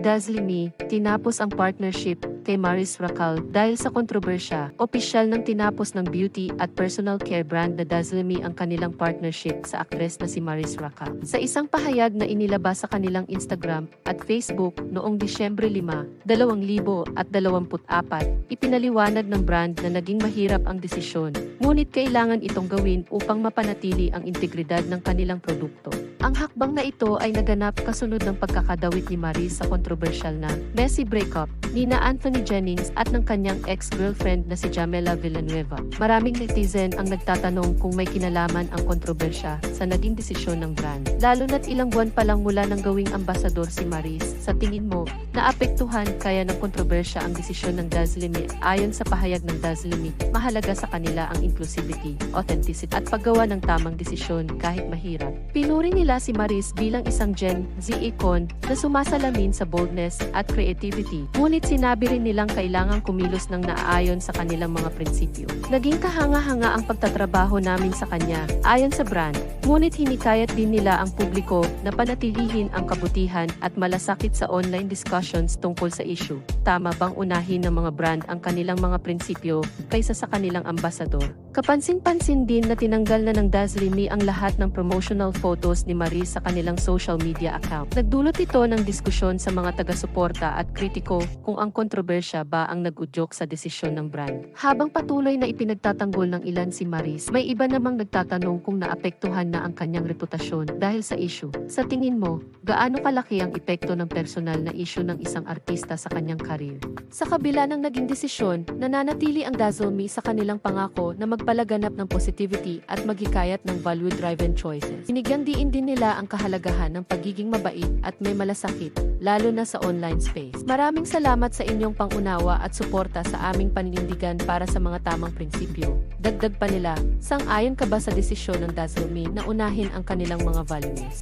Dazzle Me, tinapos ang partnership kay Maris Racal dahil sa kontrobersya. Opisyal ng tinapos ng beauty at personal care brand na Dazzle Me ang kanilang partnership sa aktres na si Maris Racal. Sa isang pahayag na inilabas sa kanilang Instagram at Facebook noong Disyembre 5, 2024, ipinaliwanag ng brand na naging mahirap ang desisyon. Ngunit kailangan itong gawin upang mapanatili ang integridad ng kanilang produkto. Ang hakbang na ito ay naganap kasunod ng pagkakadawit ni Maris sa kontrobersyal na messy breakup ni na Anthony Jennings at ng kanyang ex-girlfriend na si Jamela Villanueva. Maraming netizen ang nagtatanong kung may kinalaman ang kontrobersya sa naging desisyon ng brand. Lalo na't ilang buwan pa lang mula ng gawing ambasador si Maris. Sa tingin mo, naapektuhan kaya ng kontrobersya ang desisyon ng Dazzle Me ayon sa pahayag ng Dazzle Me, mahalaga sa kanila ang inclusivity, authenticity at paggawa ng tamang desisyon kahit mahirap. Pinuri nila si Maris bilang isang Gen Z icon na sumasalamin sa boldness at creativity. Ngunit sinabi rin nilang kailangang kumilos ng naaayon sa kanilang mga prinsipyo. Naging kahanga-hanga ang pagtatrabaho namin sa kanya ayon sa brand. Ngunit hinikayat din nila ang publiko na panatilihin ang kabutihan at malasakit sa online discussions tungkol sa issue. Tama bang unahin ng mga brand ang kanilang mga prinsipyo kaysa sa kanilang ambasador? Kapansin-pansin din na tinanggal na ng Dazzle Me ang lahat ng promotional photos ni Maris sa kanilang social media account. Nagdulot ito ng diskusyon sa mga taga-suporta at kritiko kung ang kontrobersya ba ang nag-udyok sa desisyon ng brand. Habang patuloy na ipinagtatanggol ng ilan si Maris, may iba namang nagtatanong kung naapektuhan na ang kanyang reputasyon dahil sa issue. Sa tingin mo, gaano kalaki ang epekto ng personal na issue ng isang artista sa kanyang karir? Sa kabila ng naging desisyon, nananatili ang Dazzle Me sa kanilang pangako na magpalaganap ng positivity at maghikayat ng value-driven choices. Binigyan diin din nila ang kahalagahan ng pagiging mabait at may malasakit, lalo na sa online space. Maraming salamat sa inyong pangunawa at suporta sa aming paninindigan para sa mga tamang prinsipyo. Dagdag pa nila, sang-ayon ka ba sa desisyon ng Dazzle na unahin ang kanilang mga values?